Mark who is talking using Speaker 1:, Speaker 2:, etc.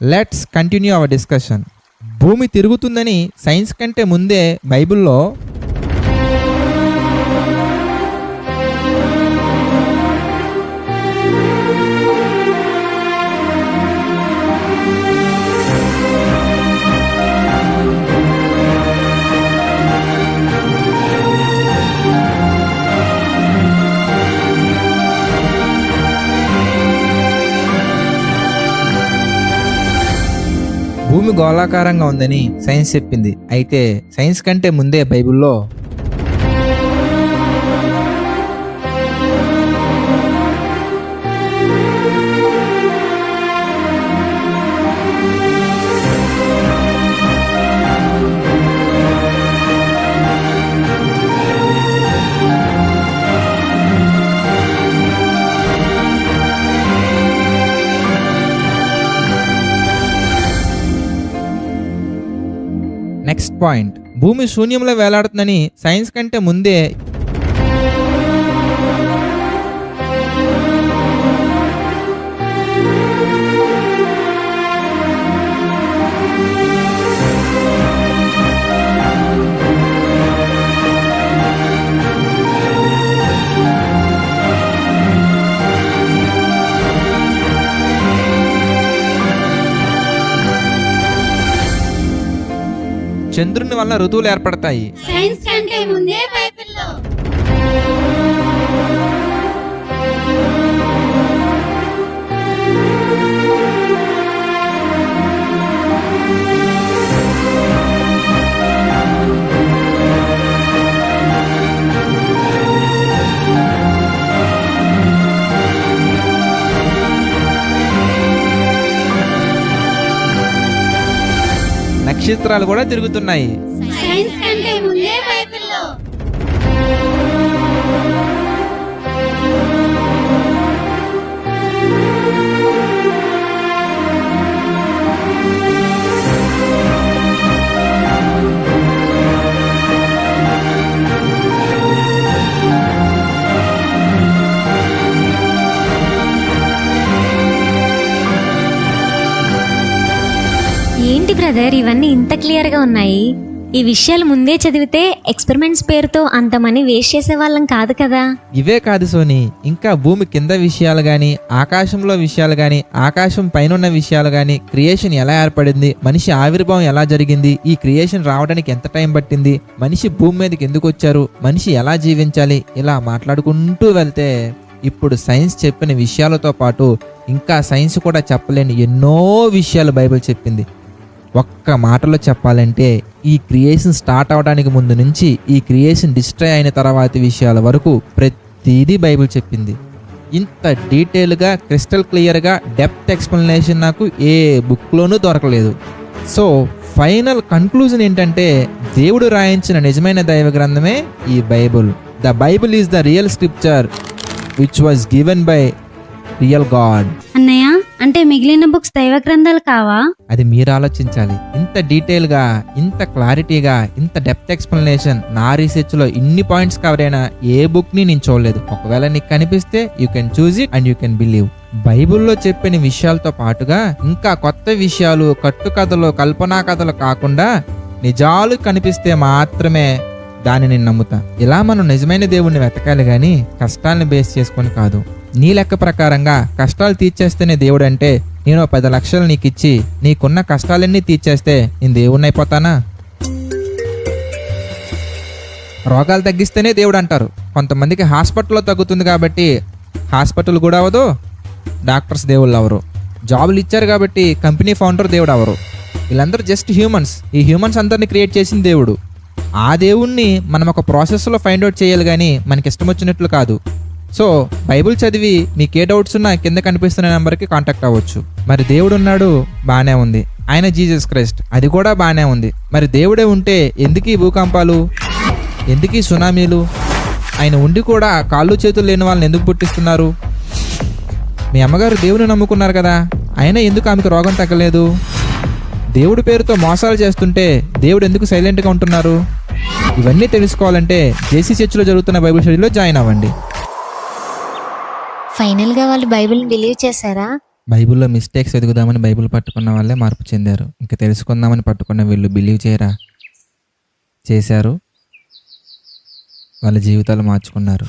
Speaker 1: Let's continue our discussion భూమి తిరుగుతుందని science కంటే ముందే బైబిల్లో భూమి గోళాకారంగా ఉందని సైన్స్ చెప్పింది. అయితే సైన్స్ కంటే ముందే బైబిల్లో నెక్స్ట్ పాయింట్ భూమి శూన్యంలో వేలాడుతుందని సైన్స్ కంటే ముందే చంద్రుని వల్ల ఋతువులు ఏర్పడతాయి.
Speaker 2: సైన్స్ కంటే ముందే
Speaker 1: నక్షత్రాలు కూడా తిరుగుతున్నాయి.
Speaker 2: సైన్స్ కంటే ముందే
Speaker 3: ఏంటి బ్రదర్? ఇవన్నీ ఇంత క్లియర్గా ఉన్నాయి. ఈ విషయాలు ముందే చదివితే ఎక్స్పెరిమెంట్స్ పేరుతో అంత మనీ వేస్ట్ చేసే వాళ్ళం కాదు కదా?
Speaker 1: ఇవే కాదు సోని. ఇంకా భూమి కింద విషయాలు గాని ఆకాశంలో విషయాలు గాని ఆకాశం పైనున్న విషయాలు గాని క్రియేషన్ ఎలా ఏర్పడింది మనిషి ఆవిర్భావం ఎలా జరిగింది ఈ క్రియేషన్ రావడానికి ఎంత టైం పట్టింది మనిషి భూమి మీదకి ఎందుకు వచ్చారు మనిషి ఎలా జీవించాలి ఇలా మాట్లాడుకుంటూ వెళ్తే ఇప్పుడు సైన్స్ చెప్పిన విషయాలతో పాటు ఇంకా సైన్స్ కూడా చెప్పలేని ఎన్నో విషయాలు బైబిల్ చెప్పింది. ఒక్క మాటలో చెప్పాలంటే ఈ క్రియేషన్ స్టార్ట్ అవడానికి ముందు నుంచి ఈ క్రియేషన్ డిస్ట్రాయ్ అయిన తర్వాతి విషయాల వరకు ప్రతిదీ బైబిల్ చెప్పింది. ఇంత డీటెయిల్గా క్రిస్టల్ క్లియర్గా డెప్త్ ఎక్స్ప్లెనేషన్ నాకు ఏ బుక్లోనూ దొరకలేదు. సో ఫైనల్ కన్క్లూజన్ ఏంటంటే దేవుడు రాయించిన నిజమైన దైవ గ్రంథమే ఈ Bible. The Bible is the real scripture which was given by real God.
Speaker 2: అన్నయ్య అంటే మిగిలిన బుక్స్ దైవ గ్రంథాలు కావా?
Speaker 1: అది మీరు ఆలోచించాలి. ఇంత డీటెయిల్గా ఇంత క్లారిటీగా ఇంత డెప్త్ ఎక్స్ప్లెనేషన్ నా రీసెర్చ్లో ఇన్ని పాయింట్స్ కవర్ అయిన ఏ బుక్ని నేను చూడలేదు. ఒకవేళ నీకు కనిపిస్తే you can choose it and you can believe. బైబిల్లో చెప్పిన విషయాలతో పాటుగా ఇంకా కొత్త విషయాలు కట్టుకథలు కల్పనా కథలు కాకుండా నిజాలు కనిపిస్తే మాత్రమే దానిని నమ్ముతా. ఇలా మనం నిజమైన దేవుణ్ణి వెతకాలి గాని కష్టాలను బేస్ చేసుకొని కాదు. నీ లెక్క ప్రకారంగా కష్టాలు తీర్చేస్తేనే దేవుడు అంటే నేను పది లక్షలు నీకు ఇచ్చి నీకున్న కష్టాలన్నీ తీర్చేస్తే నేను దేవుణ్ణి అయిపోతానా రోగాలు తగ్గిస్తేనే దేవుడు అంటారు కొంతమందికి హాస్పిటల్లో తగ్గుతుంది కాబట్టి హాస్పిటల్ కూడా అవ్వదు డాక్టర్స్ దేవుళ్ళు అవరు జాబులు ఇచ్చారు కాబట్టి కంపెనీ ఫౌండర్ దేవుడు అవరు వీళ్ళందరూ జస్ట్ హ్యూమన్స్. ఈ హ్యూమన్స్ అందరిని క్రియేట్ చేసిన దేవుడు. ఆ దేవుణ్ణి మనం ఒక ప్రాసెస్లో ఫైండ్ అవుట్ చేయాలి కానీ మనకి ఇష్టం వచ్చినట్లు కాదు. సో బైబిల్ చదివి మీకు ఏ డౌట్స్ ఉన్నా కింద కనిపిస్తున్న నెంబర్కి కాంటాక్ట్ అవ్వచ్చు. మరి దేవుడు ఉన్నాడు బాగానే ఉంది. ఆయన జీసస్ క్రైస్ట్ అది కూడా బాగానే ఉంది. మరి దేవుడే ఉంటే ఎందుకీ భూకంపాలు? ఎందుకీ సునామీలు? ఆయన ఉండి కూడా కాళ్ళు చేతులు లేని వాళ్ళని ఎందుకు పుట్టిస్తున్నారు? మీ అమ్మగారు దేవుని నమ్ముకున్నారు కదా అయినా ఎందుకు ఆమెకు రోగం తగ్గలేదు? దేవుడి పేరుతో మోసాలు చేస్తుంటే దేవుడు ఎందుకు సైలెంట్గా ఉంటున్నారు? ఇవన్నీ తెలుసుకోవాలంటే జేసీ చర్చిలో జరుగుతున్న బైబిల్ స్టడీలో జాయిన్ అవ్వండి.
Speaker 3: ఫైనల్గా వాళ్ళు బైబిల్ బిలీవ్ చేశారా?
Speaker 1: బైబిల్లో మిస్టేక్స్ ఎదుగుదామని బైబిల్ పట్టుకున్న వాళ్ళే మార్పు చెందారు. ఇంకా తెలుసుకుందామని పట్టుకున్న వీళ్ళు బిలీవ్ చేయరా? చేశారు. వాళ్ళ జీవితాలు మార్చుకున్నారు.